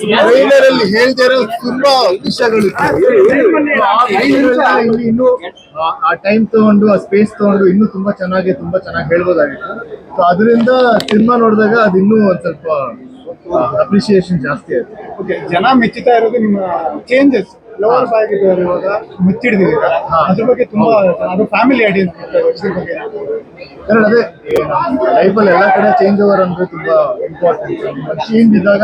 Trailer ಅಲ್ಲಿ ಹೇಳ್ತಾ ಇರೋ ತುಂಬಾ ವಿಷಯಗಳಿತ್ತು ಇಲ್ಲಿ ಇನ್ನು ಆ- ಟೈಮ್ ತಗೊಂಡು ಆ ಸ್ಪೇಸ್ ತಗೊಂಡು ಇನ್ನೂ ತುಂಬಾ ಚೆನ್ನಾಗಿ ತುಂಬಾ ಚೆನ್ನಾಗಿ ಹೇಳ್ಬೋದಾಗಿತ್ತು. ಸೊ ಅದರಿಂದ ಸಿನಿಮಾ ನೋಡಿದಾಗ ಅದು ಇನ್ನೂ ಒಂದ್ ಸ್ವಲ್ಪ ಅಪ್ರಿಸಿಯೇಷನ್ ಜಾಸ್ತಿ ಆಯ್ತು. ಓಕೆ ಜನ ಮೆಚ್ಚುತ್ತಾ ಇರೋದು ನಿಮ್ಮ ಚೇಂಜಸ್ ಲವರ್ ಆಗಿದ್ದಾರೆ ಇವಾಗ ಮುಚ್ಚಿಡಿದಿದ್ದೀರಾ ಅದ್ರ ಬಗ್ಗೆ ತುಂಬಾ ಅದು ಫ್ಯಾಮಿಲಿ ಆಡಿಯನ್ಸ್ ಬಗ್ಗೆ ಅದೇ ಲೈಫಲ್ಲಿ ಎಲ್ಲ ಕಡೆ ಚೇಂಜ್ ಓವರ್ ಅಂದ್ರೆ ತುಂಬಾ ಇಂಪಾರ್ಟೆಂಟ್ ಚೇಂಜ್ ಇದ್ದಾಗ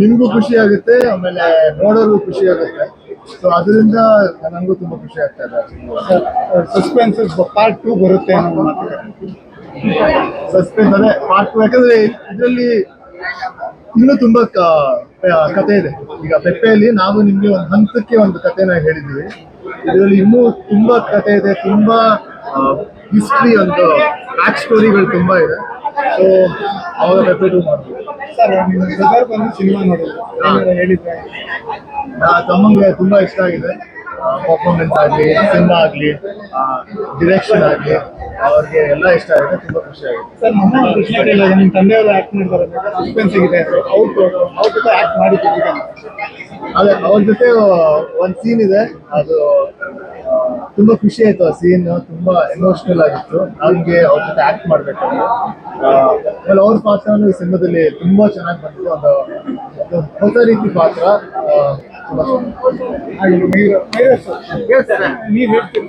ನಿಮ್ಗೂ ಖುಷಿ ಆಗುತ್ತೆ ಆಮೇಲೆ ನೋಡೋರ್ಗೂ ಖುಷಿ ಆಗುತ್ತೆ. ಸೊ ಅದರಿಂದ ನನಗೂ ತುಂಬಾ ಖುಷಿ ಆಗ್ತಾ ಇದೆ. ಸಸ್ಪೆನ್ಸ್ ಪಾರ್ಟ್ ಟೂ ಬರುತ್ತೆ ಅನ್ನೋ ಸಸ್ಪೆನ್ಸ್ ಅದೇ ಪಾರ್ಟ್ ಯಾಕಂದ್ರೆ ಇದರಲ್ಲಿ ಇನ್ನೂ ತುಂಬಾ ಕತೆ ಇದೆ. ಈಗ ಪೆಪ್ಪೆಯಲ್ಲಿ ನಾವು ನಿಮ್ಗೆ ಒಂದು ಹಂತಕ್ಕೆ ಒಂದು ಕಥೆನ ಹೇಳಿದ್ವಿ. ಇದರಲ್ಲಿ ಇನ್ನೂ ತುಂಬಾ ಕತೆ ಇದೆ ತುಂಬಾ ಹಿಸ್ಟ್ರಿ ಒಂದು ಬ್ಯಾಕ್ ಸ್ಟೋರಿಗಳು ತುಂಬಾ ಇದೆ. ಸೊ ಅವಾಗ ಪೆಪ್ಪೆ ಟೂ ಮಾಡ್ತೀವಿ ಸಿನಿಮಾ ನೋಡಿದ್ರು. ಹೇಳಿದ್ರೆ? ತಮ್ಮಂಗೆ ತುಂಬಾ ಇಷ್ಟ ಆಗಿದೆ ಪರ್ಫಾರ್ಮೆನ್ಸ್ ಆಗಲಿ ಸಿನಿಮಾ ಆಗಲಿ ಡಿರೆಕ್ಷನ್ ಆಗಲಿ. ಅವ್ರಿಗೆ ಎಲ್ಲ ಇಷ್ಟ ಆಗಿದೆ ತುಂಬಾ ಖುಷಿ ಆಗಿದೆ ಸರ್ ನಮ್ಮ ಕೃಷ್ಣ ಟೈಲರ್ ನಿಮ್ಮ ತಂದೆಯವರು ಆಕ್ಟ್ ಮಾಡಿದ್ದಾರೆ ಸಸ್ಪೆನ್ಸ್ ಇದೆ. ಅವ್ರ ಅವ್ರ ಜೊತೆ ಆಕ್ಟ್ ಮಾಡಿದ್ದೀವಿ ಅದೇ ಅವ್ರ ಜೊತೆ ಒಂದು ಸೀನ್ ಇದೆ. ಅದು ತುಂಬಾ ಖುಷಿ ಆಯ್ತು ಆ ಸೀನ್ ತುಂಬಾ ಎಮೋಷನಲ್ ಆಗಿತ್ತು. ಅವ್ರಿಗೆ ಅವ್ರ ಜೊತೆ ಆಕ್ಟ್ ಮಾಡ್ಬೇಕಂದ್ರೆ. ಆಮೇಲೆ ಅವ್ರ ಪಾತ್ರನೂ ಈ ಸಿನಿಮಾದಲ್ಲಿ ತುಂಬಾ ಚೆನ್ನಾಗಿ ಬಂತು ಒಂದು ಒಂದು ಹೊಸ ರೀತಿ ಪಾತ್ರ. ನೀವು ಹೇಳ್ತೀರಿ?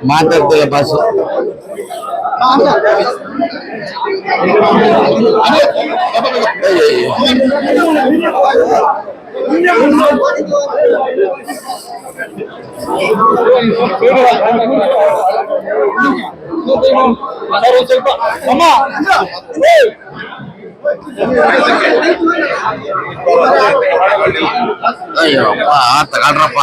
ನಿಮಿಷ ಮಾತಾಡ್ತಿಲ್ಲ ಬಾಸು ಅಯ್ಯೋ ಅಯ್ಯೋ ಅಯ್ಯೋ ಅಪ್ಪ ತಗೊಳ್ರಪ್ಪ